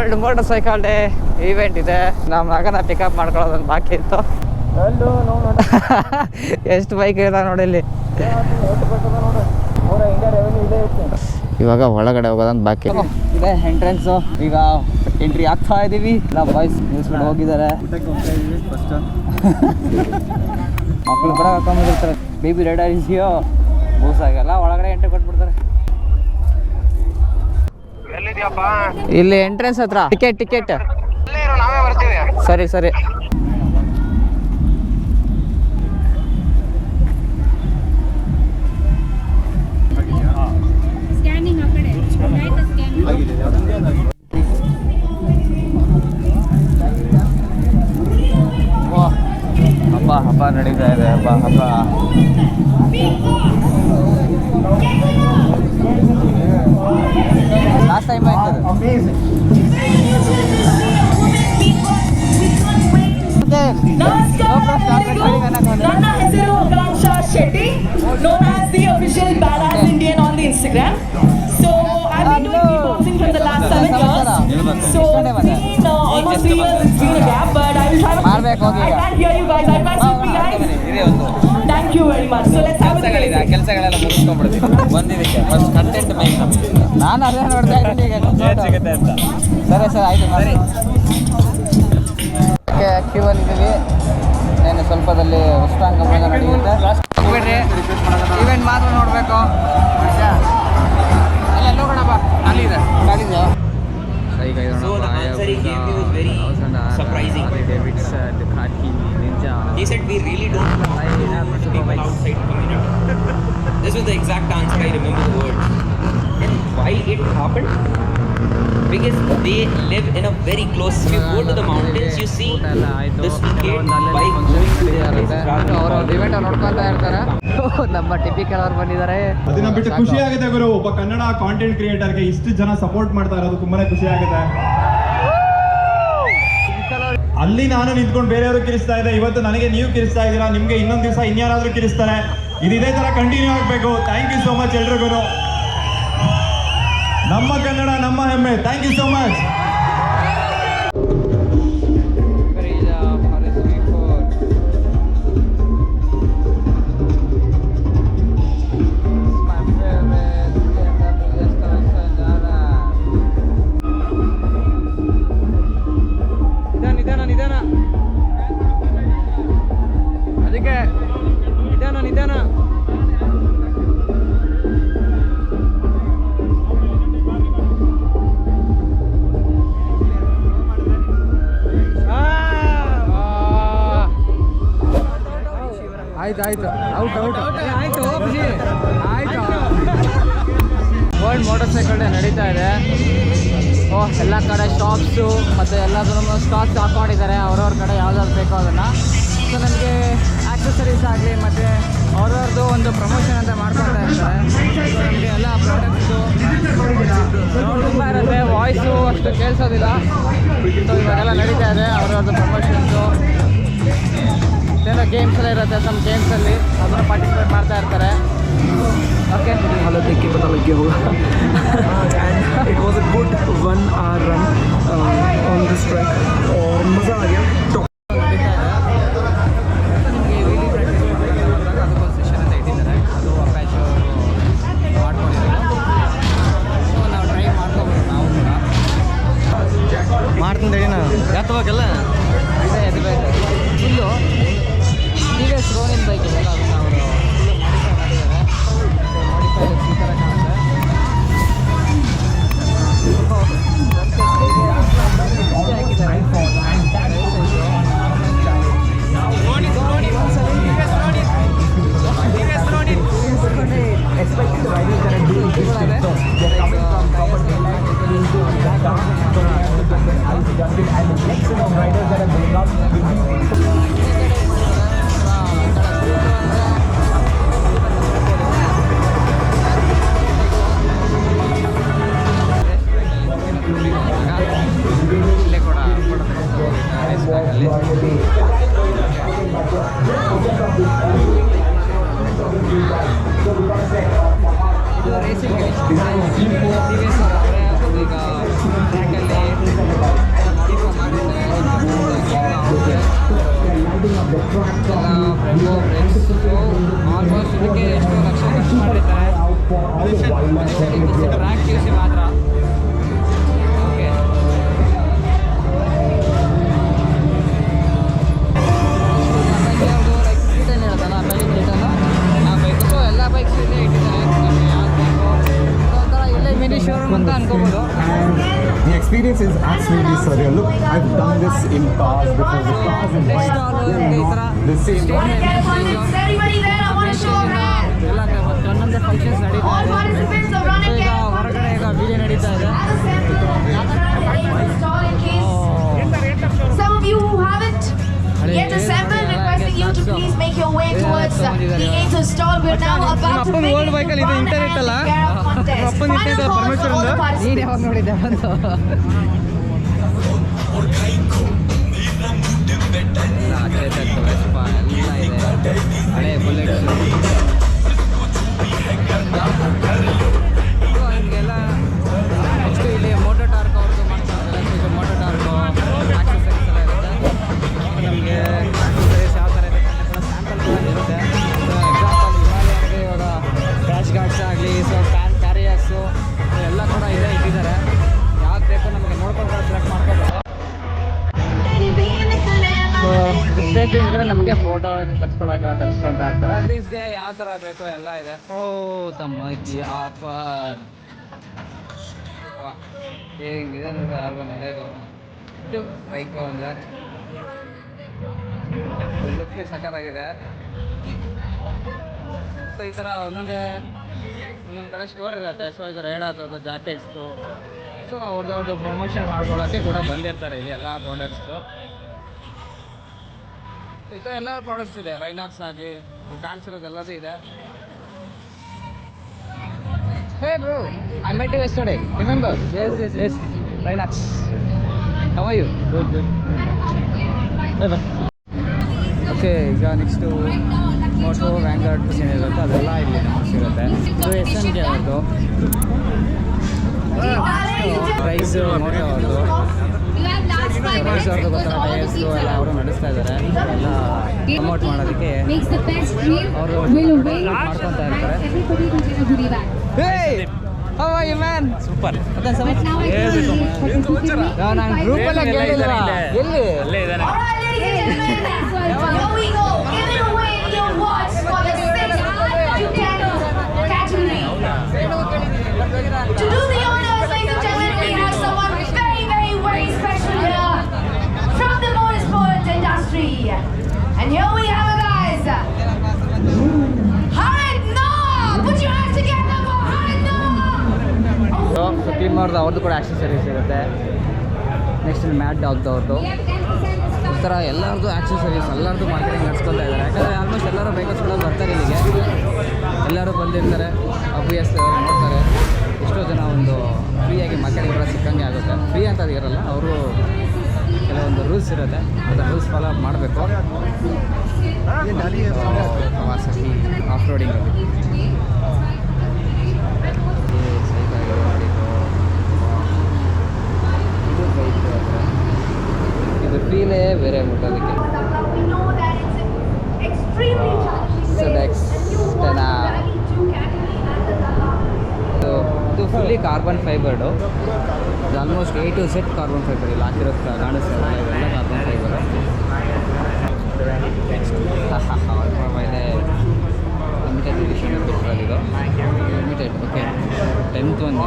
World motorcycle day event ಇದೆ. ನಮ್ಮ ಮಗನ ಪಿಕಪ್ ಮಾಡ್ಕೊಳ್ಳೋದೊಂದು ಬಾಕಿ ಇತ್ತು. ಎಷ್ಟು ಬೈಕ್ ಇದೆ ನೋಡಿ ಇಲ್ಲಿ. ಇವಾಗ ಒಳಗಡೆ ಹೋಗೋದಂತ ಬಾಕಿ ಇದೆ. ಎಂಟ್ರೆನ್ಸ್ ಈಗ ಎಂಟ್ರಿ ಆಗ್ತಾ ಇದೀವಿ. ನಾವು ಬಾಯ್ಸ್ ನಿಲ್ಸ್ಬಿಟ್ಟು ಹೋಗಿದ್ದಾರೆ. ಮಕ್ಕಳು ಕೂಡ ಹಾಕೊಂಡ್ಬಿಟ್ಟಿರ್ತಾರೆ ಬೇಬಿ ರೆಡ್ ಮೋಸ ಆಗಲ್ಲ ಒಳಗಡೆ ಎಂಟ್ರಿ ಕೊಟ್ಬಿಡ್ತಾರೆ. ಎಲ್ಲಿದ್ಯಪ್ಪ? ಇಲ್ಲಿ ಎಂಟ್ರೆನ್ಸ್ ಹತ್ರ. ಟಿಕೆಟ್ ಟಿಕೆಟ್ ಅಲ್ಲೇ ಇರು ನಾವೇ ಬರ್ತೀವಿ. ಸರಿ ಸರಿ. ಹಬ್ಬ ಹಬ್ಬ ನಡೀತಾ ಇದೆ ಹಬ್ಬ ಹಬ್ಬ. ಟೈಮ್ ಆಯ್ತದೆ ನನ್ನ ಹೆಸರು Akanksha Shetty known as the official badass Indian on the Instagram. So I've been doing kickboxing from the last seven years. So it's been uh, almost three years. It's been a gap, but I will try my ಮಾಡ್ಬೇಕು ಹೋಗಿ I ಈಗ. can't hear you guys. Are you guys with me, guys? You very much so let's have a debate. ಕೆಲಸಗಳೆಲ್ಲ ಮುಗಿಸ್ಕೊಂಡ್ಬಿಡ್ತೀವಿ ಬಂದಿದ್ದಕ್ಕೆ. First content main ನಾನು ಅದೇ ನೋಡ್ತಾ ಇದ್ದೀನಿ ಈಗ ನಿಮ್ದು. ಸಿಗುತ್ತೆ ಅಂತ. ಸರಿ ಸರ್ ಆಯ್ತು ಸರಿ. ಕ್ಯೂ ಇದ್ದೀವಿ ನಾನು ಸ್ವಲ್ಪದಲ್ಲಿ ಉಷ್ಟಾಂಗ ಮೇಲೆ ನಡೆಯುತ್ತೆ? ಹೋಗ್ಬಿಡ್ರಿ. ಇವೆಂಟ್ ಮಾತ್ರ ನೋಡಬೇಕು. ಅಲ್ಲ ಹೋಗೋಣಪ್ಪ don't so know. The answer he gave me was very surprising. He said we really don't know I people outside this was the exact answer I remember the word. And why it happened? Because they live in a very close. If you go to the mountains, you see this gate by going to their ಅವರು than ನೋಡ್ಕೊತಾ ಇರ್ತಾರೆ. ನಮ್ಮ typical ಅವ್ರು ಬಂದಿದ್ದಾರೆ. ಅದನ್ನ ಬಿಟ್ಟು ಖುಷಿ ಆಗಿದೆ ಗುರು. ಒಬ್ಬ ಕನ್ನಡ ಕಾಂಟೆಂಟ್ ಕ್ರಿಯೇಟರ್ಗೆ ಇಷ್ಟು ಜನ ಸಪೋರ್ಟ್ ಮಾಡ್ತಾ ಇರೋದು ತುಂಬಾನೇ ಖುಷಿ ಆಗಿದೆ ಅಲ್ಲಿ ನಾನು ನಿಂತ್ಕೊಂಡು ಬೇರೆಯವರು ಕಿರಿಸ್ತಾ ಇದೆ ಇವತ್ತು ನನಗೆ ನೀವು ಕಿರಿಸ್ತಾ ಇದ್ದೀರಾ ನಿಮ್ಗೆ ಇನ್ನೊಂದು ದಿವಸ ಇನ್ಯಾರಾದ್ರೂ ಕಿರಿಸ್ತಾರೆ. ಇದು ಇದೇ ತರ ಕಂಟಿನ್ಯೂ ಆಗಬೇಕು. ಥ್ಯಾಂಕ್ ಯು ಸೋ ಮಚ್ ಎಲ್ರಿಗೂ. ನಮ್ಮ ಕನ್ನಡ ನಮ್ಮ ಹೆಮ್ಮೆ. ಥ್ಯಾಂಕ್ ಯು ಸೋ ಮಚ್ ಆಯ್ತು ಆಯ್ತು. ಔಟ್ ಔಟ್ ಆಯ್ತು ಆಯ್ತು. ವರ್ಲ್ಡ್ ಮೋಟರ್ ಸೈಕಲ್ ಡೇ ನಡೀತಾ ಇದೆ. ಓ ಎಲ್ಲ ಕಡೆ ಶಾಪ್ಸು ಮತ್ತು ಎಲ್ಲದನ್ನು ಸ್ಟಾಕ್ಸ್ ಹಾಕೊಂಡಿದ್ದಾರೆ. ಅವ್ರವ್ರ ಕಡೆ ಯಾವ್ದಾದ್ರು ಬೇಕೋ ಅದನ್ನು. ಸೊ ನಮಗೆ ಆಕ್ಸೆಸರೀಸ್ ಆಗಲಿ ಮತ್ತು ಅವ್ರವ್ರದ್ದು ಒಂದು ಪ್ರಮೋಷನ್ ಅಂತ ಮಾಡ್ಕೊಳ್ತಾ ಇರ್ತಾರೆ ಸೊ ನಮಗೆ ಎಲ್ಲ ಪ್ರಾಡಕ್ಟ್ಸು ತುಂಬ ಇರುತ್ತೆ ವಾಯ್ಸು ಅಷ್ಟು ಕೇಳಿಸೋದಿಲ್ಲ. ಸೊ ಇವಾಗೆಲ್ಲ ನಡೀತಾ ಇದೆ ಅವ್ರವ್ರದ್ದು ಪ್ರಮೋಷನ್ಸು ಏನೋ ಗೇಮ್ಸ್ ಎಲ್ಲ ಇರುತ್ತೆ ಸಮ್ ಗೇಮ್ಸಲ್ಲಿ ಅದನ್ನು ಪಾರ್ಟಿಸಿಪೇಟ್ ಮಾಡ್ತಾ ಇರ್ತಾರೆ ಓಕೆ हालत देख के पता लग गया होगा and it was a good one hour run on this track और मज़ा आ गया ಫ್ರೆಂಡು ಫ್ರೆಂಡ್ಸು ಆಲ್ಮೋಸ್ಟ್ ಇದಕ್ಕೆ ಎಷ್ಟೋ ಲಕ್ಷ ಖರ್ಚು ಮಾಡಿರ್ತಾರೆ ಟ್ರ್ಯಾಕ್ ಯೂಸಿ ಮಾತ್ರ surreal. Look, I've done this in cars before. The cars in next they're not the same. Everybody there, I want to show a hand. ಒಂದೊಂದೇ ಫಂಕ್ಷನ್ಸ್ ನಡೀತಾ All ಇದೆ participants are running ಸೊ ಈಗ ಹೊರಗಡೆ ಈಗ video ನಡೀತಾ ಇದೆ Some of you who haven't yet assembled, requesting you to please make your way towards uh, the Angel stall. We're now about to begin internet ಅಲ್ಲ? and care contest. Final call for all the participants. ಎಲ್ಲ ಇದೆ ಅಟ್ಲೀಸ್ಟ್ಗೆ ಯಾವ ಥರ ಬೇಕು ಎಲ್ಲ ಇದೆ. ಓ ತಮ್ಮ offer ಹೇಗಿದೆ ಇದು ಬೈಕ್ ಅಂದರೆ ಲುಕ್ಕೆ ಸಕ್ಕತ್ತಾಗಿದೆ ಸೊ ಈ ಥರ ಒಂದೊಂದೇ ಒಂದೊಂದು ಕಡೆ ಸ್ಟೋರ್ ಇರುತ್ತೆ. ಸೊ ಈ ಥರ ಹೇಳೋದು ಜಾಕೆಟ್ಸು ಸೊ ಅವ್ರದ್ದು ಅವ್ರದ್ದು ಪ್ರಮೋಷನ್ ಮಾಡ್ಕೊಳ್ಳೋಕ್ಕೆ ಕೂಡ ಬಂದಿರ್ತಾರೆ ಇಲ್ಲಿ ಎಲ್ಲ ಪ್ರಾಡಕ್ಟ್ಸು ಈ ಥರ ಎಲ್ಲ ಪ್ರಾಡಕ್ಟ್ಸ್ ಇದೆ. ರೈನಾಕ್ಸ್ ಆಗಲಿ ಕಾಣಿಸಿರೋದೆಲ್ಲದೂ ಇದೆ. Hey bro I met you yesterday remember yes yes yes Rynox how are you good good okay ಈಗ ನೆಕ್ಸ್ಟು ಮೋಟೋ ವ್ಯಾಂಗಾರ್ಡ್ ಇರುತ್ತೆ. ಅದೆಲ್ಲ ಇಲ್ಲಿ ಸಿಗುತ್ತೆ. ಇದು ಎಸ್ ಎನ್ ಕೆ ಅವ್ರದ್ದು. ಪ್ರೈಸ್ ಮೋಟೋ ಅವ್ರದ್ದು. ಪ್ರೈಸ್ ಅವ್ರದ್ದು ಗೊತ್ತರ ಟೈರ್ಸು ಎಲ್ಲ ಅವರು ನಡೆಸ್ತಾ ಇದ್ದಾರೆ ಎಲ್ಲ ಪ್ರಮೋಟ್ ಮಾಡೋದಕ್ಕೆ. ಅವರು. ಮಾಡ್ಕೊತಾ ಇರ್ತಾರೆ. Everybody will get a goodie bag. Hey how are you man ಅವ್ರದ್ದು ಕೂಡ ಆಕ್ಸೆಸರೀಸ್ ಇರುತ್ತೆ. ನೆಕ್ಸ್ಟ್ ಮ್ಯಾಟ್ ಡಾಗ್ದವ್ರದ್ದು We have 10% ಈ ಥರ ಎಲ್ಲರದ್ದು ಆಕ್ಸೆಸರೀಸ್ ಎಲ್ಲರದ್ದು ಮಾರ್ಕೆಟಿಂಗ್ ನಡೆಸ್ಕೊತಾ ಇದ್ದಾರೆ. ಯಾಕಂದರೆ ಆಲ್ಮೋಸ್ಟ್ ಎಲ್ಲರೂ ಬೈಕರ್ಸ್ ಕೂಡ ಬರ್ತಾರೆ ಇಲ್ಲಿಗೆ. ಎಲ್ಲರೂ ಬಂದಿರ್ತಾರೆ ಅಬ್ವಿಯಸ್ ನೋಡ್ತಾರೆ. ಎಷ್ಟೋ ಜನ ಒಂದು ಫ್ರೀಯಾಗಿ ಮಾರ್ಕೆಟಿಂಗ್ ಕೂಡ ಸಿಕ್ಕಂಗೆ ಆಗುತ್ತೆ. ಫ್ರೀ ಅಂತ ಇರಲ್ಲ ಅವರು ಕೆಲವೊಂದು ರೂಲ್ಸ್ ಇರುತ್ತೆ. ಅದು ರೂಲ್ಸ್ ಫಾಲೋ ಅಪ್ ಮಾಡಬೇಕು. ಪ್ರವಾಸಕ್ಕೆ ಆಫ್ ರೋಡಿಂಗಲ್ಲಿ ಇದು ಬೈಕ್ ಇದು ಫೀಲೇ ಬೇರೆ ಮುಟ್ಟೋದಕ್ಕೆ We know that it's extremely challenging. ZX And you won Stena. the Rally 2 category ಫೀಲೇ ಬೇರೆ Dala. ಇದು ಇದು fully carbon ಫೈಬರ್ಡು almost A to set carbon fibre ಇಲ್ಲಿ ಹಾಕಿರೋದು ಕಾಣಿಸ್ತಾ ಇವೆಲ್ಲ ಕಾರ್ಬನ್ ಫೈಬರ್ ಮೇಲೆ ಲಿಮಿಟೆಡ್ ಎಡಿಷನ್ ಬಿಟ್ಟಿರೋದು ಇದು. ಲಿಮಿಟೆಡ್ ಓಕೆ ಟೆಂತ್ ಒಂದು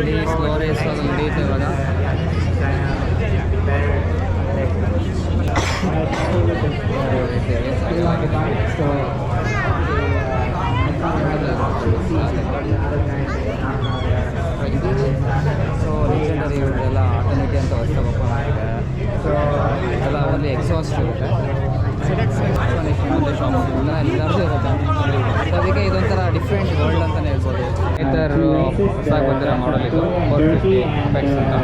ಇಲ್ಲಿ ಸ್ಲೋ ರೇಸ್ ಅದು ನಡೆಯುತ್ತೆ ಇವಾಗ. ಸೊ ರೀಸೆಂಟರಿ ಇವರೆಲ್ಲ ಆಟೋಮೆಟಿ ಅಂತ ಹೊಸ ಸೊ ಎಲ್ಲ ಓನ್ಲಿ ಎಕ್ಸಾಸ್ಟ್ ಇರುತ್ತೆ ಶಾಪ್ ಶಾಪ್ಸ್ ಎಲ್ಲ ಎಲ್ಲರದ್ದು ಇರುತ್ತೆ ಸೊ ಅದಕ್ಕೆ ಇದೊಂಥರ ಡಿಫ್ರೆಂಟ್ ವರ್ಲ್ಡ್ ಅಂತಲೇ ಹೇಳ್ಬೋದು ಇದರ ಹೊಸದಾಗಿ ಬಂದಿರೋ ಮಾಡಲ್ ಇದು ಫೋರ್ ಫಿಫ್ಟಿ ಅಂತ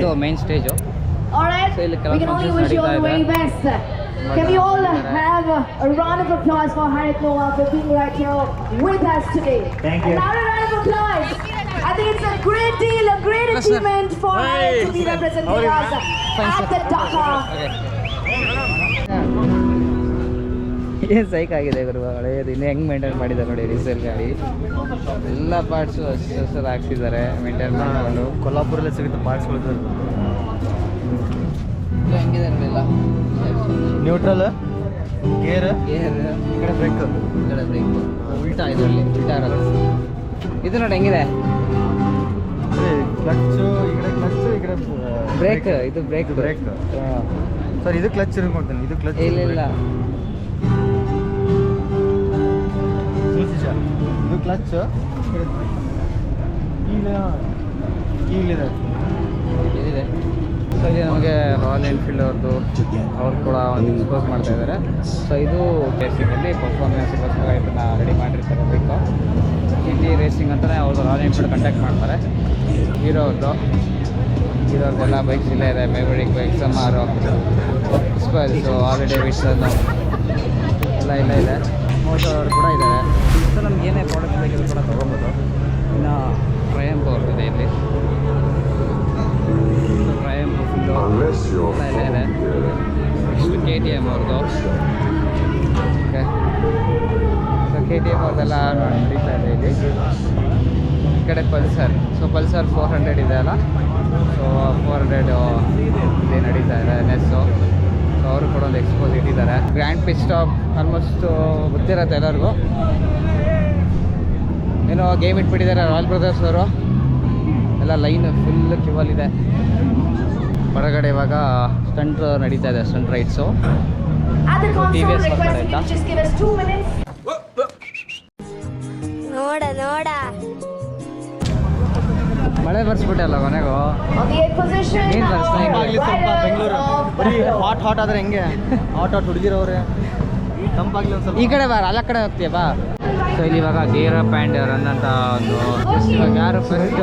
ಇದು main stage All right, So, ಇಲ್ಲಿ we ಕೆಲವು can only functions wish you all the very ನಡೀತಾ best. Can we all have a, a round of applause for Harit Noah for being right here with us today? Thank you. Another round of applause. I think it's a great deal, a great Yes, sir. achievement for Harit to be representing us Fine, at sir. the Dakar ಏನು ಸೈಕ್ ಆಗಿದೆ ಗುರು? ಹಳೆಯದು ಇನ್ನು ಹೆಂಗೆ maintain ಮಾಡಿದ್ದಾರೆ ನೋಡಿ diesel ಗಾಡಿ ಎಲ್ಲ parts ಅಷ್ಟು ಅಷ್ಟು ಹಾಕ್ಸಿದ್ದಾರೆ ಮೇಂಟೈನ್ ಮಾಡಿಕೊಂಡು. ಕೊಲ್ಲಾಪುರಲ್ಲೇ ಸಿಗುತ್ತೆ ಪಾರ್ಟ್ಸ್ಗಳು ಹೆಂಗಿದೆ ಇರಲಿಲ್ಲ ಎಲ್ಲ ನ್ಯೂಟ್ರಲ್ ಗೇರ್ ಗೇರ್ ಈ ಕಡೆ ಬ್ರೇಕ್ ಈ ಕಡೆ ಬ್ರೇಕ್ ಉಲ್ಟಾ ಇದರಲ್ಲಿ ಉಲ್ಟಾ ಇರೋದು. ಇದು ನೋಡಿ ಹೆಂಗಿದೆ? ಕ್ಲಚ್ಚು ಈ ಕಡೆ ಕ್ಲಚ್ಚು ಈ ಕಡೆ ಬ್ರೇಕ್ ಇದು ಬ್ರೇಕ್ ಬ್ರೇಕ್ ಸರ್ ಇದು ಕ್ಲಚ್ ಕೊಡ್ತೀನಿ ಇದು ಕ್ಲಚ್ ಇಲ್ಲ ಇಲ್ಲ. ಕ್ಲಚ್. ಈಗಲಿದೆ ಸೊ ಇಲ್ಲಿ ನಮಗೆ ರಾಯಲ್ ಎನ್ಫೀಲ್ಡ್ ಅವ್ರದ್ದು ಅವ್ರು ಕೂಡ ಒಂದು ಎಕ್ಸ್ಪೋಸ್ ಮಾಡ್ತಾ ಇದ್ದಾರೆ ಸೊ ಇದು ಬೇಸಿಕಲ್ಲಿ ಪರ್ಫಾರ್ಮೆನ್ಸ್ಗೋಸ್ಕರ ಇದನ್ನು ರೆಡಿ ಮಾಡಿರ್ತಾರೆ ಬೈಕು ಇಲ್ಲಿ ರೇಸಿಂಗ್ ಅಂತಲೇ ಅವ್ರದ್ದು ರಾಯಲ್ ಎನ್ಫೀಲ್ಡ್ ಕಂಟ್ಯಾಕ್ಟ್ ಮಾಡ್ತಾರೆ. ಹೀರೋ ಅವ್ರದ್ದು ಹೀರೋ ಅವ್ರದ್ದೆಲ್ಲ ಬೈಕ್ಸ್ ಇಲ್ಲೇ ಇದೆ. ಮೆಮರಿಕ್ ಬೈಕ್ಸ್ ಸಮಾರು ಸ್ಪೈಲ್ಸು ಆಲ್ರೆಡಿ ಡೇವಿಡ್ಸನ್ನು ಎಲ್ಲ ಇಲ್ಲ ಇದೆ. ಮೋಟೋ ಅವರು ಕೂಡ ಇದ್ದಾರೆ. ಸೊ ನಮ್ಗೆ ಏನೇ ಪ್ರಾಡಕ್ಟ್ ಬೇಕಿದ್ರು ಕೂಡ ತೊಗೊಬೋದು. ಇನ್ನು ಟ್ರಯಂಪ್ ಅವ್ರದ್ದಿದೆ ಇಲ್ಲಿ. ಟ್ರಯಂಪ್ ಫುಲ್ಲು ಎಲ್ಲ ಇಲ್ಲ ಇದೆ. ನೆಕ್ಸ್ಟ್ ಕೆ ಟಿ ಎಂ ಅವ್ರದ್ದು okay so K T M ಅವ್ರದ್ದೆಲ್ಲ ನಡೀತಾ ಇದೆ ಇಲ್ಲಿ. ಈ ಕಡೆ Pulsar so Pulsar four hundred ಇದೆ ಅಲ್ಲ? ಸೊ ಫೋರ್ ಹಂಡ್ರೆಡು ಇಲ್ಲಿ ನಡೀತಾ ಇದೆ ನೆಸ್ಸು ಅವರು ಕೂಡ ಒಂದು ಎಕ್ಸ್ಪೋಸ್ ಇಟ್ಟಿದ್ದಾರೆ. ಗ್ರ್ಯಾಂಡ್ ಪಿಚ್ ಸ್ಟಾಪ್ ಆಲ್ಮೋಸ್ಟ್ ಗೊತ್ತಿರತ್ತೆ ಎಲ್ಲರಿಗೂ. ಏನೋ ಗೇಮ್ ಇಟ್ಬಿಟ್ಟಿದ್ದಾರೆ ರಾಯಲ್ ಬ್ರದರ್ಸ್ ಅವರು. ಎಲ್ಲ ಲೈನ್ ಫುಲ್ ಕ್ಯೂವಲ್ಲಿದೆ ಹೊರಗಡೆ ಇವಾಗ ಸ್ಟಂಟ್ ನಡೀತಾ ಇದೆ ಸ್ಟಂಟ್ ರೈಡ್ಸು ಬರ್ತಾರೆ ಆಯ್ತಾ? two minutes. ನೋಡ ನೋಡ. ಮಳೆ ಬರ್ಸ್ಬಿಟ್ಟಲ್ಲ ಕೊನೆಗೂ. ಏನ್ ಬರ್ಸ್ತಾ ಹಾಟ್ ಹಾಟ್ ಆದ್ರೆ ಹೆಂಗೆ? Hot hot ಹುಡುಗಿರವ್ರೆ. ತಂಪಾಗ್ಲಿ ಒಂದು ಈ ಕಡೆ ಬಾರ ಅಲ್ಲ ಕಡೆ ಹೋಗ್ತೀಯ ಬಾ. ಸೊ ಇಲ್ಲಿ ಇವಾಗ ಗೇರ್ ಪ್ಯಾಂಡ್ ಆ್ಯಂಡ್ ರನ್ ಅಂತ ಒಂದು ಇವಾಗ ಯಾರು ಫಸ್ಟ್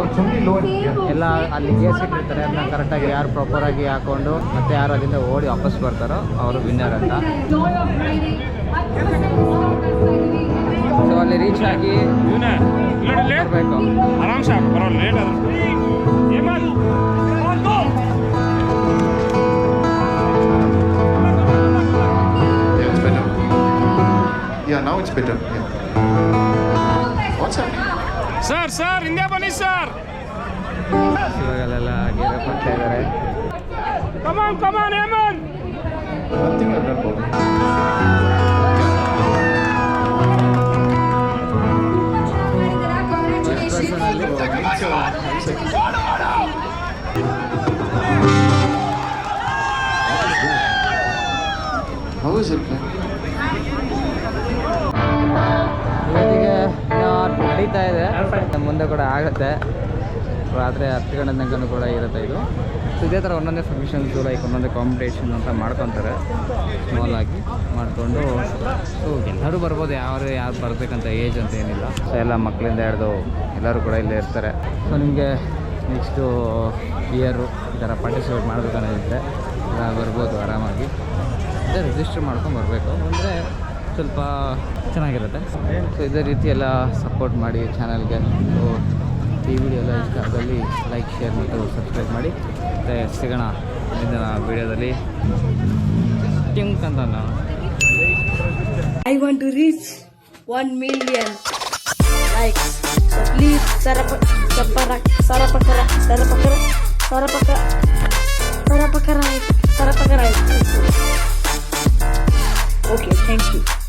ಎಲ್ಲ ಅಲ್ಲಿ ಗೇರ್ಸ್ ಇಟ್ಟಿರ್ತಾರೆ ಅದನ್ನ ಕರೆಕ್ಟಾಗಿ ಯಾರು ಪ್ರಾಪರಾಗಿ ಹಾಕೊಂಡು ಮತ್ತೆ ಯಾರು ಅದರಿಂದ ಓಡಿ ವಾಪಸ್ ಬರ್ತಾರೋ ಅವರು ವಿನ್ನರ್ ಅಂತ. ಸೊ ಅಲ್ಲಿ ರೀಚ್ ಆಗಿ ಬರಬೇಕು ಆರಾಮ್ ಸಾಕು ಬರೋ ಲೇಟ್ ಆದ್ರೆ Yeah, it's better. Now it's better. Yeah. What's happening? Sir, sir ಹಿಂದೆ ಬನ್ನಿ sir Come on, come on, ಇದ್ದಾರೆ come on come on I've done ಕೂಡ ಆಗುತ್ತೆ. ರಾತ್ರಿ ಹತ್ತು ಗಂಟೆ ತನಕನೂ ಕೂಡ ಇರುತ್ತೆ ಇದು. ಸೊ ಇದೇ ಥರ ಒಂದೊಂದೇ ಫಂಕ್ಷನ್ಸು ಲೈಕ್ ಒಂದೊಂದೇ ಕಾಂಪಿಟೇಷನ್ ಅಂತ ಮಾಡ್ಕೊತಾರೆ. ಸ್ಮಾಲ್ ಮಾಡಿಕೊಂಡು ಸೊ ಎಲ್ಲರೂ ಬರ್ಬೋದು. ಯಾರು ಯಾರು ಬರಬೇಕಂತ ಏಜ್ ಅಂತ ಏನಿಲ್ಲ. ಸೊ ಎಲ್ಲ ಮಕ್ಕಳಿಂದ ಹಿಡ್ದು ಎಲ್ಲರೂ ಕೂಡ ಇಲ್ಲೇ ಇರ್ತಾರೆ. ಸೊ ನಿಮಗೆ ನೆಕ್ಸ್ಟು ಇಯರು ಈ ಥರ ಪಾರ್ಟಿಸಿಪೇಟ್ ಮಾಡಬೇಕನ್ನೋದಿದ್ರೆ ಬರ್ಬೋದು ಆರಾಮಾಗಿ. ಅದೇ ರಿಜಿಸ್ಟರ್ ಮಾಡ್ಕೊಂಡು ಬರಬೇಕು. ಅಂದರೆ ಸ್ವಲ್ಪ ಚೆನ್ನಾಗಿರುತ್ತೆ ಸೊ ಇದೇ ರೀತಿ ಎಲ್ಲ ಸಪೋರ್ಟ್ ಮಾಡಿ ಚಾನಲ್ಗೆ ಸೊ ಈ ವಿಡಿಯೋ ಎಲ್ಲ ಇಷ್ಟ ಆದಲ್ಲಿ ಲೈಕ್ ಶೇರ್ ಮತ್ತು ಸಬ್ಸ್ಕ್ರೈಬ್ ಮಾಡಿ ಮತ್ತು ಸಿಗೋಣ ಮುಂದಿನ ವಿಡಿಯೋದಲ್ಲಿ ಟಿಂಕ್ ಅಂತ ನಾನು I want to reach one million like please ಸರಪ ಸಪ್ಪರ ಸರಪಕರ ಸರಪಕರ ಸರಪಕ ಸರಪಕರ ಸರಪಕರ ಓಕೆ ಥ್ಯಾಂಕ್ ಯು